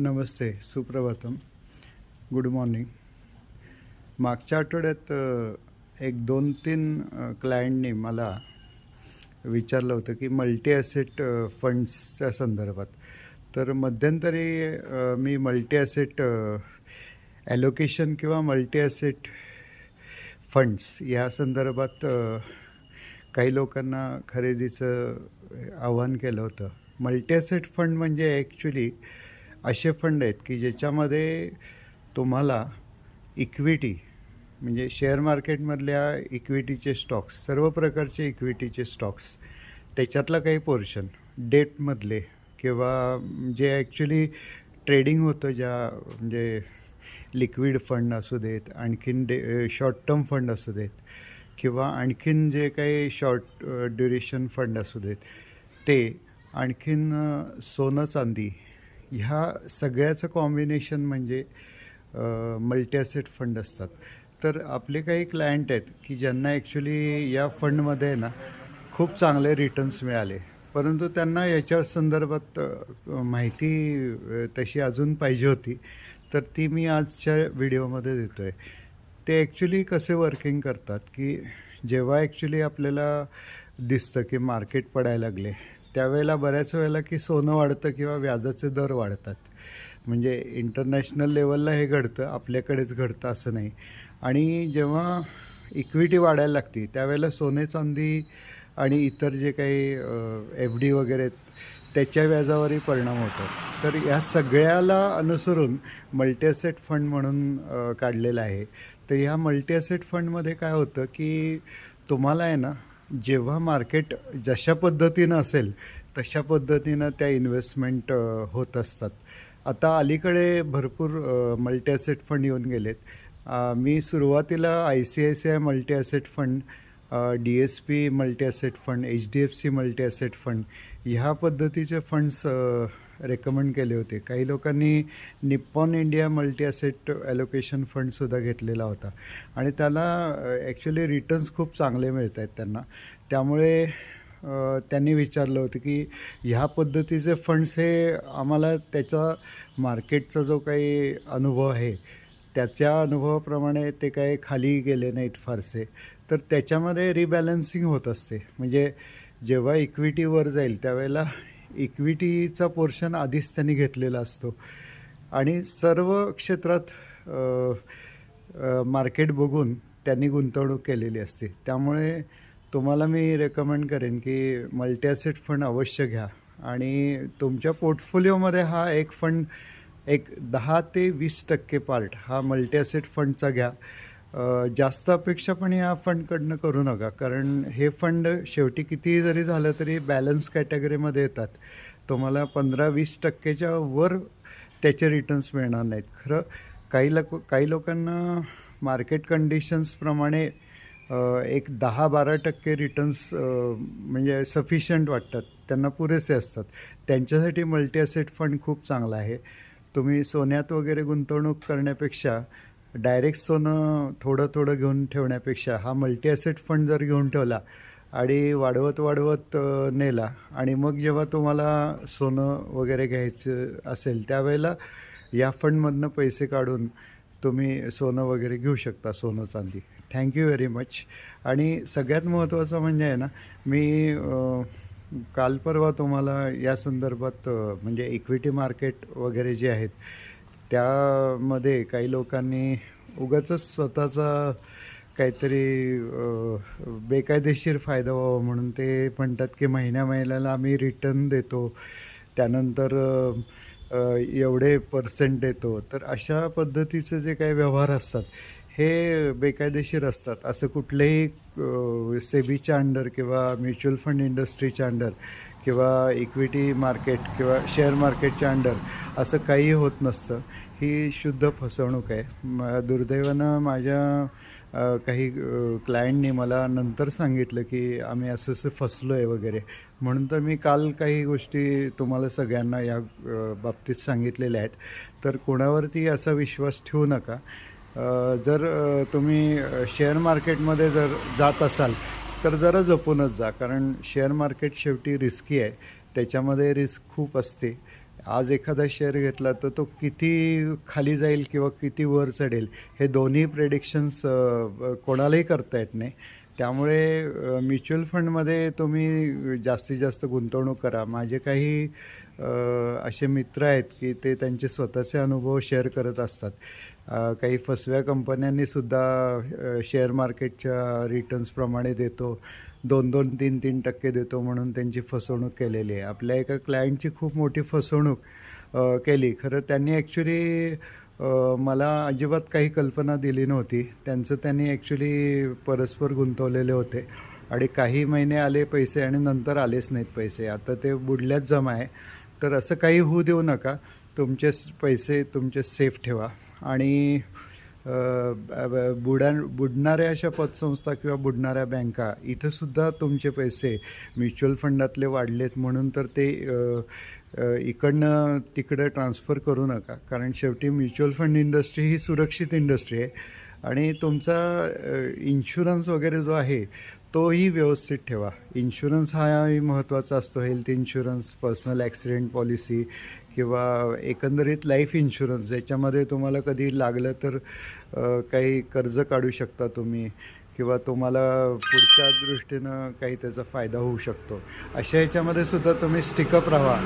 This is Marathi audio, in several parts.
नमस्ते सुप्रभातम. गुड मॉर्निंग मागच्या आठवड्यात एक दोन तीन क्लायंटनी मला विचारलं होतं की मल्टी ॲसेट फंड्सच्या संदर्भात. तर मध्यंतरी मी मल्टी ॲसेट ॲलोकेशन किंवा मल्टी ॲसेट फंड्स या संदर्भात काही लोकांना खरेदीचं आव्हान केलं होतं. मल्टी ॲसेट फंड म्हणजे ॲक्च्युली असे फंड आहेत की ज्याच्यामध्ये तुम्हाला इक्विटी म्हणजे शेअर मार्केटमधल्या इक्विटीचे स्टॉक्स सर्व प्रकारचे इक्विटीचे स्टॉक्स त्याच्यातलं काही पोर्शन डेटमधले किंवा जे ॲक्च्युली ट्रेडिंग होतं ज्या म्हणजे लिक्विड फंड असू देत आणखीन डे शॉर्ट टर्म फंड असू देत किंवा आणखीन जे काही शॉर्ट ड्युरेशन फंड असू देत ते आणखीन सोनं चांदी ह्या सगळ्याचं कॉम्बिनेशन म्हणजे मल्टीअसेट फंड असतात. तर आपले काही क्लायंट आहेत की ज्यांना ॲक्च्युली या फंडमध्ये ना खूप चांगले रिटर्न्स मिळाले. परंतु त्यांना याच्या संदर्भात माहिती तशी अजून पाहिजे होती. तर ती मी आजच्या व्हिडिओमध्ये देतो आहे ते ॲक्च्युली कसे वर्किंग करतात की जेव्हा ॲक्च्युली आपल्याला दिसतं की मार्केट पडायला लागले त्यावेळेला बऱ्याच वेळेला की सोनं वाढतं किंवा व्याजाचे दर वाढतात. म्हणजे इंटरनॅशनल लेवलला हे घडतं आपल्याकडेच घडतं असं नाही. आणि जेव्हा इक्विटी वाढायला लागते त्यावेळेला सोने चांदी आणि इतर जे काही एफ डी वगैरे आहेत, त्याच्या व्याजावरही परिणाम होतो. तर या सगळ्याला अनुसरून मल्टीअसेट फंड म्हणून काढलेला काढलेलं आहे. तर ह्या मल्टीअसेट फंडमध्ये काय होतं की तुम्हाला आहे ना जेव्हा मार्केट जशा पद्धतीनं असेल तशा पद्धतीनं त्या इन्व्हेस्टमेंट होत असतात. आता अलीकडे भरपूर मल्टी ॲसेट फंड येऊन गेलेत. मी सुरुवातीला I C I C I multi asset fund D S P multi asset fund H D F C multi asset fund ह्या पद्धतीचे फंड्स रेकमेंड केले होते. काही लोकांनी Nippon India multi asset allocation फंडसुद्धा घेतलेला होता. आणि त्याला ॲक्च्युली रिटर्न्स खूप चांगले मिळत आहेत त्यांना. त्यामुळे त्यांनी विचारलं होतं की ह्या पद्धतीचे फंड्स हे आम्हाला त्याचा मार्केटचा जो काही अनुभव आहे त्याच्या अनुभवाप्रमाणे ते काही खाली गेले नाहीत फारसे. तर त्याच्यामध्ये रिबॅलन्सिंग होत असते. म्हणजे जेव्हा इक्विटी वर जाईल त्यावेळेला इक्विटीचा पोर्शन आधीच त्यांनी घेतलेला असतो. आणि सर्व क्षेत्रात मार्केट बघून त्यांनी गुंतवणूक केलेली असते. त्यामुळे तुम्हाला मी रेकमेंड करेन की मल्टी ॲसेट फंड अवश्य घ्या. आणि तुमच्या पोर्टफोलिओमध्ये हा एक फंड एक दहा ते वीस टक्के पार्ट हा मल्टी ॲसेट फंडचा घ्या. जास्त अपेक्षा पण या फंडकडनं करू नका. कारण हे फंड शेवटी कितीही जरी झालं तरी बॅलन्स कॅटेगरीमध्ये येतात. तुम्हाला पंधरा वीस टक्केच्या वर त्याचे रिटर्न्स मिळणार नाहीत. खरं काही लोक काही लोकांना मार्केट कंडिशन्सप्रमाणे एक दहा बारा टक्के रिटर्न्स म्हणजे सफिशियंट वाटतात. त्यांना पुरेसे असतात. त्यांच्यासाठी मल्टी असेट फंड खूप चांगला आहे. तुम्ही सोन्यात वगैरे गुंतवणूक करण्यापेक्षा डायरेक्ट सोनं थोडं थोडं घेऊन ठेवण्यापेक्षा हा मल्टी ॲसेट फंड जर घेऊन ठेवला आणि वाढवत वाढवत नेला आणि मग जेव्हा तुम्हाला सोनं वगैरे घ्यायचं असेल त्यावेळेला या फंडमधनं पैसे काढून तुम्ही सोनं वगैरे घेऊ शकता सोनं चांदी. थँक्यू व्हेरी मच आणि सगळ्यात महत्त्वाचं म्हणजे आहे ना मी काल परवा तुम्हाला या संदर्भात म्हणजे इक्विटी मार्केट वगैरे जे आहेत त्यामध्ये काही लोकांनी उगाचच स्वतःचा काहीतरी बेकायदेशीर फायदा व्हावा म्हणून ते म्हणतात की महिन्या महिन्याला आम्ही रिटर्न देतो. त्यानंतर एवढे पर्सेंट देतो. तर अशा पद्धतीचे जे काही व्यवहार असतात हे बेकायदेशीर असतात. असं कुठलेही सेबीच्या अंडर किंवा म्युच्युअल फंड इंडस्ट्रीच्या अंडर किंवा इक्विटी मार्केट किंवा शेअर मार्केटच्या अंडर असं काही होत नसतं. ही शुद्ध फसवणूक आहे. दुर्दैवानं माझ्या काही क्लायंटनी मला नंतर सांगितलं की आम्ही असं असं फसलो आहे वगैरे. म्हणून तर मी काल काही गोष्टी तुम्हाला सगळ्यांना या बाबतीत सांगितलेल्या आहेत. तर कोणावरती असा विश्वास ठेवू नका. जर तुम्ही शेअर मार्केटमध्ये जर जात असाल तर जरा जपूनच जा कारण शेअर मार्केट शेवटी रिस्की आहे. त्याच्यामध्ये रिस्क खूप असते. आज एखादा शेअर घेतला तर तो किती खाली जाईल किंवा किती वर चढेल हे दोन्ही प्रेडिक्शन्स कोणालाही करता येत नाही. त्यामुळे म्युच्युअल फंडमध्ये तुम्ही जास्तीत जास्त गुंतवणूक करा. माझे काही असे मित्र आहेत की ते त्यांचे स्वतःचे अनुभव शेअर करत असतात. काही फसव्या कंपन्यांनीसुद्धा शेअर मार्केटच्या रिटर्न्सप्रमाणे देतो. दोन दोन तीन तीन टक्के देतो म्हणून त्यांची फसवणूक केलेली आहे. आपल्या एका क्लायंटची खूप मोठी फसवणूक केली. खरं त्यांनी ॲक्च्युली मला अजिबात काही कल्पना दिली नव्हती. त्यांचं त्यांनी ॲक्च्युली परस्पर गुंतवलेले होते. आणि काही महिने आले पैसे आणि नंतर आलेच नाहीत पैसे. आता ते बुडल्याच जमा आहे. तर असं काही होऊ देऊ नका. तुमचे पैसे तुमचे सेफ ठेवा. आणि बुडा बुडणाऱ्या अशा पतसंस्था किंवा बुडणाऱ्या बँका इथंसुद्धा तुमचे पैसे म्युच्युअल फंडातले वाढलेत म्हणून तर ते इकडनं तिकडं ट्रान्सफर करू नका. कारण शेवटी म्युच्युअल फंड इंडस्ट्री ही सुरक्षित इंडस्ट्री आहे. आणि तुमचा इन्शुरन्स वगैरे जो आहे तोही व्यवस्थित ठेवा. इन्शुरन्स हाही महत्त्वाचा असतो. Health insurance personal accident policy किंवा एकंदरीत लाईफ इन्शुरन्स ज्याच्यामध्ये तुम्हाला कधी लागलं तर काही कर्ज काढू शकता तुम्ही किंवा तुम्हाला पुढच्या दृष्टीनं काही त्याचा फायदा होऊ शकतो. अशा ह्याच्यामध्ये सुद्धा तुम्ही स्टिकअप राहा.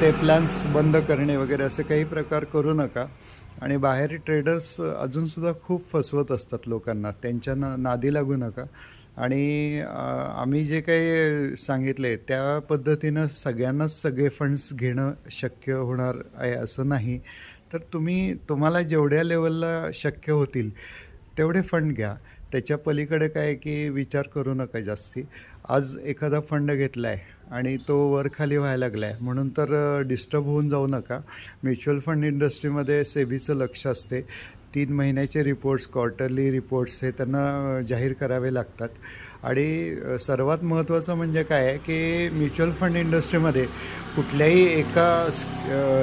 ते प्लॅन्स बंद करणे वगैरे असे काही प्रकार करू नका. आणि बाहेर ट्रेडर्स अजूनसुद्धा खूप फसवत असतात लोकांना. त्यांच्या ना नादी लागू नका. आणि आम्ही जे काही सांगितले त्या पद्धतीनं सगळ्यांनाच सगळे फंड्स घेणं शक्य होणार आहे असं नाही. तर तुम्ही तुम्हाला जेवढ्या लेवलला शक्य होतील तेवढे फंड घ्या. त्याच्या पलीकडे काय आहे की विचार करू नका जास्ती. आज एखादा फंड घेतला आहे आणि तो वर खाली व्हायला लागला आहे म्हणून तर डिस्टर्ब होऊन जाऊ नका. म्युच्युअल फंड इंडस्ट्रीमध्ये सेबीचं लक्ष असते. तीन महिन्याचे रिपोर्ट्स क्वार्टरली रिपोर्ट्स हे त्यांना जाहीर करावे लागतात. आणि सर्वात महत्त्वाचं म्हणजे काय आहे की म्युच्युअल फंड इंडस्ट्रीमध्ये कुठल्याही एका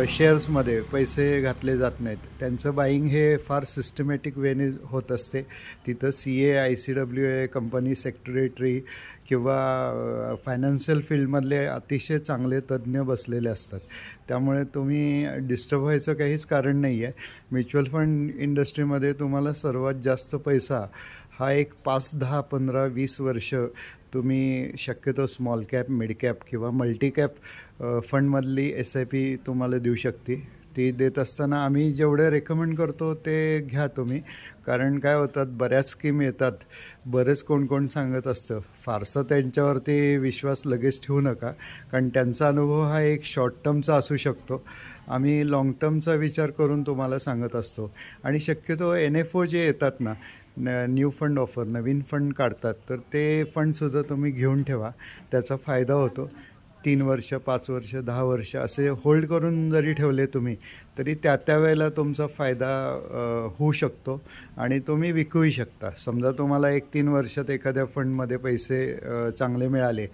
शेअर्समध्ये पैसे घातले जात नाहीत. त्यांचं बाईंग हे फार सिस्टमॅटिक वेने होत असते. तिथं C A I C W A company secretary किंवा फायनान्शियल फील्डमधले अतिशय चांगले तज्ज्ञ बसलेले असतात. त्यामुळे तुम्ही डिस्टर्ब व्हायचं काहीच कारण नाही आहे म्युच्युअल फंड इंडस्ट्रीमध्ये तुम्हाला सर्वात जास्त पैसा हा एक पाच दहा पंधरा वीस वर्ष तुम्ही शक्यतो स्मॉल कॅप मिड कॅप किंवा मल्टी कॅप फंडमधली एस आय पी तुम्हाला देऊ शकते. ती देत असताना आम्ही जेवढे रेकमेंड करतो ते घ्या तुम्ही. कारण काय होतात बऱ्याच स्कीम येतात. बरेच कोण कोण सांगत असतं फारसा त्यांच्यावरती विश्वास लगेच ठेवू नका. कारण त्यांचा अनुभव हा एक शॉर्ट टर्मचा असू शकतो. आम्ही लाँग टर्मचा विचार करून तुम्हाला सांगत असतो. आणि शक्यतो एन एफ ओ जे येतात ना न न्यू फंड ऑफर नवीन फंड काढतात तर ते फंडसुद्धा तुम्ही घेऊन ठेवा. त्याचा फायदा होतो. तीन वर्ष पाच वर्ष दहा वर्ष असे होल्ड करून जरी ठेवले तुम्ही तरी त्या त्या वेळेला तुमचा फायदा होऊ शकतो आणि तुम्ही विकूही शकता. समजा तुम्हाला एक तीन वर्षात एखाद्या फंडमध्ये पैसे चांगले मिळाले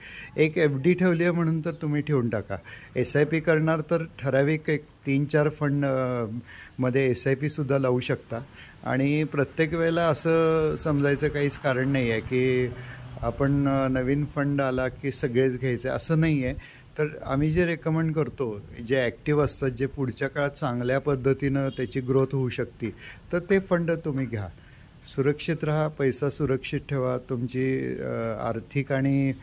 एक एफ डी ठेवली आहे म्हणून तर तुम्ही ठेवून टाका. एस आय पी करणार तर ठराविक एक तीन चार फंडमध्ये एस आय पीसुद्धा लावू शकता. आणि प्रत्येक वेळेला असं समजायचं काहीच कारण नाही आहे की आपण नवीन फंड आला की सगळेच घ्यायचे असं नाही आहे तर आम्ही जे रेकमेंड करतो जे ॲक्टिव्ह असतात जे पुढच्या काळात चांगल्या पद्धतीनं त्याची ग्रोथ होऊ शकते तर ते फंड तुम्ही घ्या. सुरक्षित राहा पैसा सुरक्षित ठेवा. तुमची आर्थिक आणि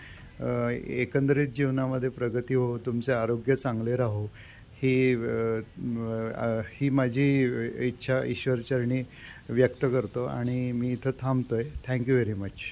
एकंदरीत जीवनामध्ये प्रगती हो तुमचे आरोग्य चांगले राहो. ही ही माझी इच्छा ईश्वरचरणी व्यक्त करतो आणि मी इथं थांबतो आहे थँक्यू व्हेरी मच